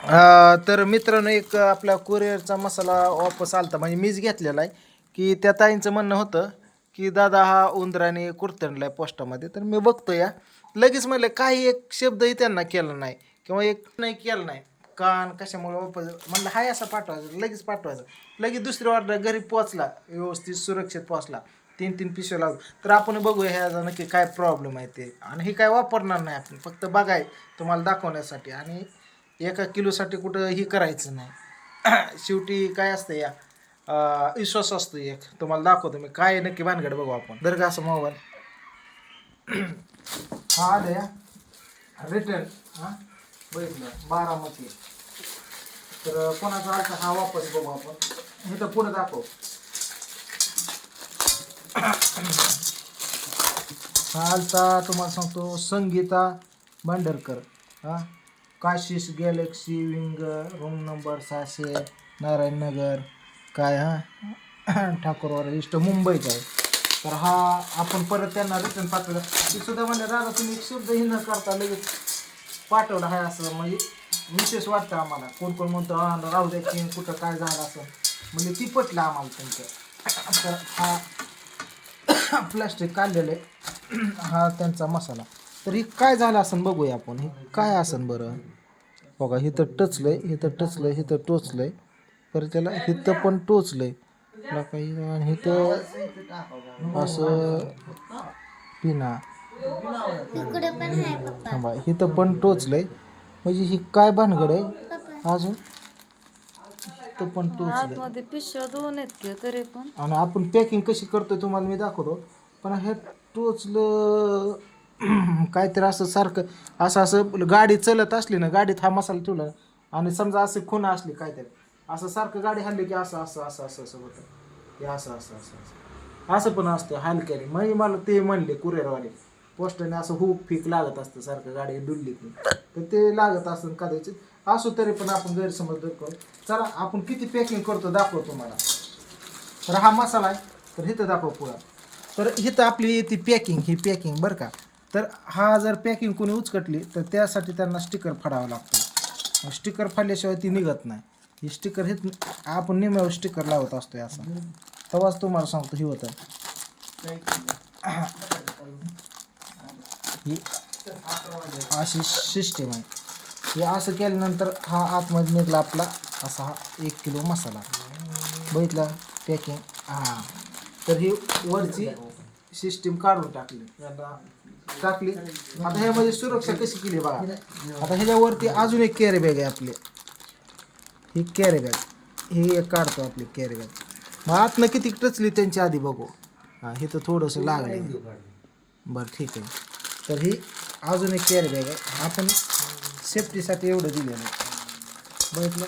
अं, तर मित्रांनो एक आपला कुरिअरचा मसाला वापस आलता. म्हणजे मीच घेतलेला आहे की त्या ताईंचं म्हणणं होतं की दादा हा उंदराने कुरतंडलाय पोस्टामध्ये. तर मी बघतो या लगेच म्हणलं काही एक शब्दही त्यांना केला नाही किंवा एक नाही केला नाही. कान कशामुळे वापस म्हणलं हाय असा पाठवायचं. लगेच पाठवायचं. लगेच दुसरी ऑर्डर घरी पोचला व्यवस्थित सुरक्षित पोचला तीन तीन पिशव्या लावून. तर आपण बघूया ह्याचा नक्की काय प्रॉब्लेम आहे ते. आणि हे काय वापरणार नाही आपण. फक्त बघाय तुम्हाला दाखवण्यासाठी. आणि एका किलोसाठी कुठं ही करायचं नाही. शेवटी काय असतं या विश्वास असतो एक. तुम्हाला दाखवतो मी. काय नक्की भानगड बघू आपण. दर का असं मोबाईल? हा आलं या. रिटर्न हां. बघितलं. बारामती. तर कोणाचा अर्थ हा वापस बघू आपण. हे तर पुढे दाखव. हा आलता. तुम्हाला सांगतो संगीता भांडरकर. हा. Kashish Galaxy wing room number सहाशे नारायणनगर काय हां? ठाकूरवार इष्ट मुंबईचा आहे. तर हा आपण परत त्यांना रिटर्न पाठवला. ती सुद्धा म्हणजे दादा तुम्ही एक शब्दही न करता लगेच पाठवलं आहे असं. म्हणजे विशेष वाटतं आम्हाला. कोण कोण म्हणतो हा राहू द्यायची की कुठं काय झालं असं. म्हणजे ती पटलं आम्हाला तुमचं तर हा प्लास्टिक काढलेलं आहे. हा त्यांचा मसाला. तर हे काय झालं असं बघूया आपण. हे काय असन बरं? बघा हे तर टचलंय हे तर टचलंय हे तर टोचलंय. परत त्याला हिथं पण टोचलंय. त्याला काही आणि हिथं असं पिना. इकडे पण आहे पप्पा. थांबा हिथं पण टोचलंय. म्हणजे ही काय भानगड आहे? अजून? तर पण टोचलंय. आतमध्ये पिशव्या दोन आहेत की तरी पण. आणि आपण पॅकिंग कशी करतोय तुम्हाला मी दाखवतो. पण हे टोचलं काहीतरी असं सारखं असं असं गाडी चलत असली ना गाडीत हा मसाला ठेवला आणि समजा असं खुणा असली काहीतरी असं सारखं गाडी हल्ली की असं असं असं असं असं होतं. हे असं असं असं असं. असं पण असतं हलक्याने. मग मला ते म्हणले कुरिअरवाले पोस्टाने असं हुक फीक लागत असतं सारखं गाडी डुलली की तर ते लागत असतं कदाचित. असो तरी पण आपण गैरसमज दूर करू चला आपण किती पॅकिंग करतो दाखवतो तुम्हाला. तर हा मसाला आहे तर इथं दाखव पुढं. तर इथं आपली येते पॅकिंग ही पॅकिंग बरं का? तर हा जर पॅकिंग कोणी उचकटली तर त्यासाठी त्यांना स्टिकर फाडावा लागतो. स्टिकर फाडल्याशिवाय ती निघत नाही. ही स्टिकर हे आपण निम्यावर स्टिकर लावत असतो असं. तेव्हाच तुम्हाला सांगतो हे होतं. ही अशी सिस्टीम आहे. हे असं केल्यानंतर हा आतमध्ये निघला आपला असा हा एक किलो मसाला. बघितला? पॅकिंग हां. तर ही वरची सिस्टीम काढून टाकली. टाकली. आता ह्यामध्ये सुरक्षा कशी केली बघा. आता ह्याच्यावरती अजून एक कॅरी बॅग आहे आपली. ही कॅरी बॅग ही एक काढतो आपली कॅरी बॅग मग आतनं किती टचली त्यांची आधी बघू. हां हे तर थोडंसं लागलं बरं ठीक आहे. तर ही अजून एक कॅरी बॅग आहे. आपण सेफ्टीसाठी एवढं दिलेलं आहे. बघितलं?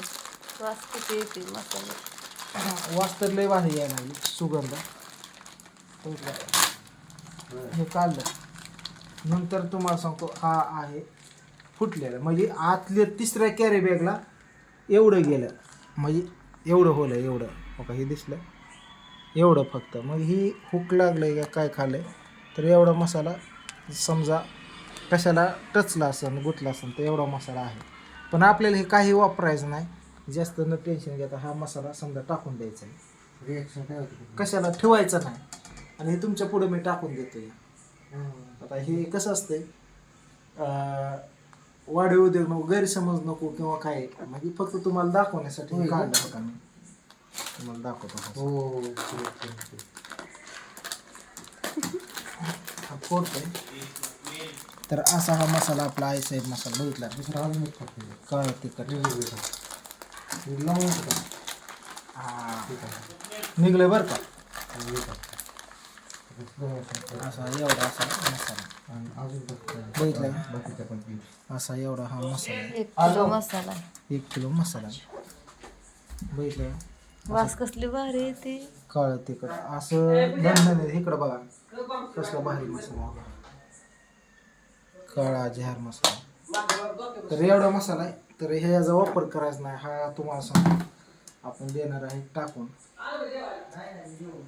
वास तर लय भारी यायला लागली. सुगंध. हे काढलं. नंतर तुम्हाला सांगतो हा आहे फुटलेला. म्हणजे आतल्या तिसऱ्या कॅरी बॅगला एवढं गेलं. म्हणजे एवढं होलं एवढं. हो का हे दिसलं. एवढं फक्त. मग ही हुक लागलं का काय खाल्लं तर एवढा मसाला समजा कशाला टचला असेल गुतला असेल तर एवढा मसाला आहे. पण आपल्याला हे काही वापरायचं नाही. जास्त न टेन्शन घेता हा मसाला समजा टाकून द्यायचा आहे. कशाला ठेवायचं नाही. आणि हे तुमच्यापुढे मी टाकून देतो. आता हे कसं असतंय? अं, वाढीव उद्योग नको गैरसमज नको किंवा काय? म्हणजे फक्त तुम्हाला दाखवण्यासाठी हे काढलं होता मी. तुम्हाला दाखवतो हो हा फोडतोय तर असा हा मसाला आपला आई साहेब मसाला बघितला. काय तिखट. हा निघलं बरं का? असा एवढा असा मसाला बघितलं का? असा एवढा हा मसाला आहे. एक किलो मसाला. एक किलो मसाला आहे. बघितलं का? वास कसली भारी येते काळं तिखट असं धन इकडं बघा कसला भारी मसाला आहे बघा. काळा जहार मसाला तर एवढा मसाला आहे तर ह्याचा वापर करायचा नाही हा तुम्हाला सांगतो आपण देणार आहे टाकून.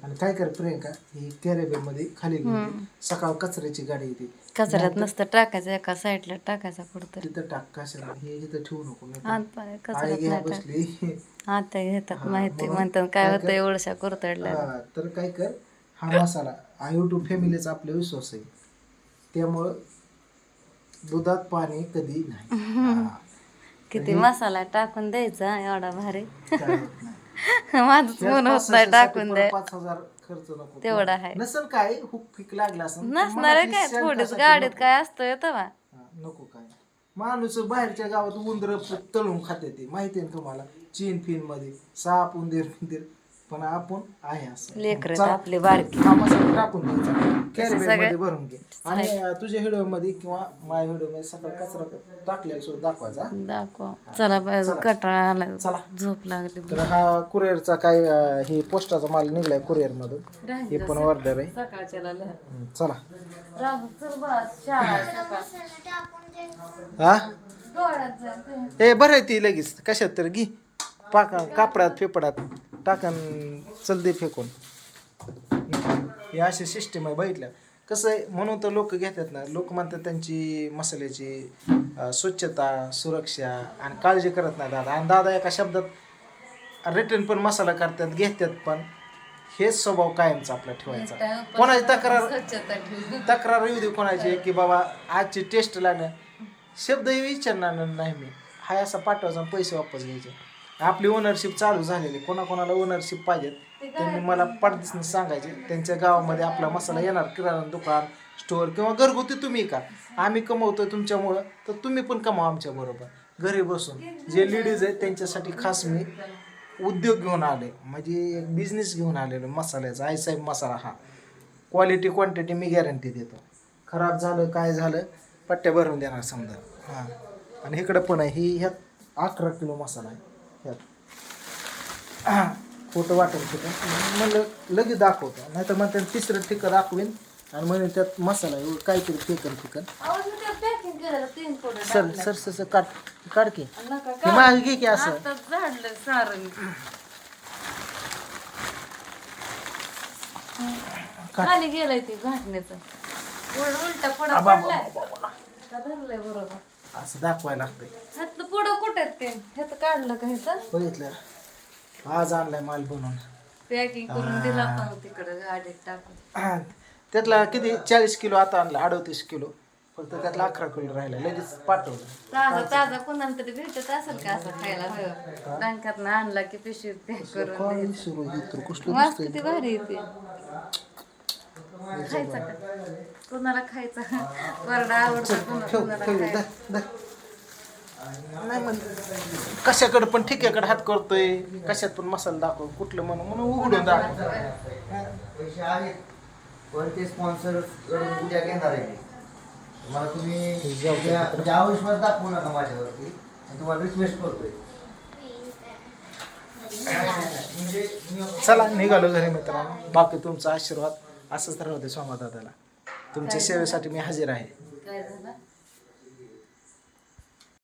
आणि काय कर प्रियंका ही कॅरेबेल मध्ये खाली गेली. सकाळ कचऱ्याची गाडी येते. कचऱ्यात नसतं टाकायचं एका साईडला टाकायचा कुठतरी. तिथं टाक कशाला हे इथं ठेवू नको नाही तर हात पाय आई कचऱ्यात घ्या नाही टाक. बसली. आता घेतात हा, माहिती म्हणून म्हणतात काय काय होतं कर- कुरतडल्या. हा, तर काय कर हा मसाला हा युट्यूब फॅमिलीचा आपला विश्वास आहे. त्यामुळं दुधात पाणी कधी नाही. हा, किती मसाला टाकून द्यायचा एवढा भारी. माझंच या मन होत नाही टाकून द्या. पाच हजार खर्च नको. तेवढा आहे. नसल काय हुक फिक लागला तर नसणार आहे काय? थोडीच गाडीत. काय असतंय तेव्हा. हा, नको काय. माणूस बाहेरच्या गावात उंदर तळून खाते ते. माहिती आहे ना तुम्हाला? चीन फिनमध्ये साप उंदीर उंदीर. पण आपण आहे असं. लेकर चला. आपली बारकी. हा मसाला टाकून द्यायचा. मध्ये भरून घे. आणि अं, तुझ्या व्हिडिओमध्ये किंवा माझ्या व्हिडिओमध्ये सकाळ कचरा टाकलेला सुद्धा दाखवायचा दाखवा. चला. बाय कंटाळा आला. चला. झोप लागली तर हा कुरिअरचा काय अं, हे पोस्टाचा माल निघलाय कुरिअर मधून. हे पण ऑर्डर आहे. सकाळच्याला हं, चला. राहू चल बस शाळा सकाळ हो. हा? डोळ्यात. ए बरं आहे ती लगेच. कशात तर घे. पाका कापडात फेपडात टाकन चल दे फेकून. हे अशी सिस्टीम आहे बघितल्या. कसं आहे म्हणून तर लोक घेतात ना लोक म्हणतात त्यांची मसाल्याची स्वच्छता सुरक्षा आणि काळजी करत नाही दादा. आणि दादा एका शब्दात रिटर्न पण मसाला करतात घेतात पण. हेच स्वभाव कायमचा आपला ठेवायचा. कोणाची तक्रार तक्रार येऊ दे कोणाची की बाबा आजची टेस्ट लागणं शब्दही विचारणार नाही मी. हाय असा पाठवायचा पैसे वापस घ्यायचे. आपली ओनरशिप चालू झालेली कोणाकोणाला ओनरशिप पाहिजेत त्यांनी मला पडदिसने सांगायचे त्यांच्या गावामध्ये आपला मसाला येणार किराणा दुकान स्टोअर किंवा घरगुती तुम्ही का? आम्ही कमवतोय तुमच्यामुळं तर तुम्ही पण कमावा आमच्या बरोबर. घरी बसून. जे लेडीज आहेत त्यांच्यासाठी खास मी उद्योग घेऊन आले म्हणजे एक बिझनेस घेऊन आलेलो मसाल्याचा. आईसाहेब मसाला हा. क्वालिटी क्वांटिटी मी गॅरंटी देतो. खराब झालं काय झालं पट्ट्या भरून देणार समजा. हां. आणि इकडं पण आहे ही ह्यात अकरा किलो मसाला आहे. ह्यात फोटो वाटेल तिथं म्हणलं लगेच दाखवतो. नाहीतर मग त्यानं तिसरं ठिकाण दाखवीन आणि म्हणे त्यात मसाला आहे काहीतरी फेकन फिकन सर सर सर सर काढ काढ की. हे मागे घे की असं. आता झाडलं सारं. खाली गेलंय ते घाटण्याचं उल- उलटा पुढं आबा, पडलाय. आबा, आबा, आबा. का धरलंय बरोबर? असं दाखवायला लागतंय. ह्यातलं पुढं कुठे ते? ह्यात काढलं का ह्याचं? बघितलं. आज आणलाय माल बनवून. पॅकिंग करून दिला पण तिकडं गाडीत टाकून. त्यातला किती? चाळीस किलो आता आणला अडतीस किलो. फक्त त्यातला अकरा किलो राहिला लगेच पाठवलं. ताजा ताजा कोणाला तरी भेटत असेल का असं खायला? बँकात आणला की पिशवीत पॅक करून सुरू वास किती भारी येते खायचा का? कोणाला खायचा? कोरडा आवडतो कोणाला? ठेव कोणाला ठेव खायचा. धर, धर. नाही म्हण कशाकडे पण ठिक्याकडे हात करतोय. कशात पण मसाला दाखव कुठलं म्हणून. म्हणून उघडून दाखव. पैसे आहेत पण ते स्पॉन्सर उद्या घेणार आहे मला तुम्ही अविश्वास दाखवू नका माझ्यावरती तुम्हाला रिक्वेस्ट करतोय. चला निघालो घरी मित्रांनो. बाकी तुमचा आशीर्वाद असंच राहू दे सोमा दादाला. तुमच्या सेवेसाठी मी हजर आहे.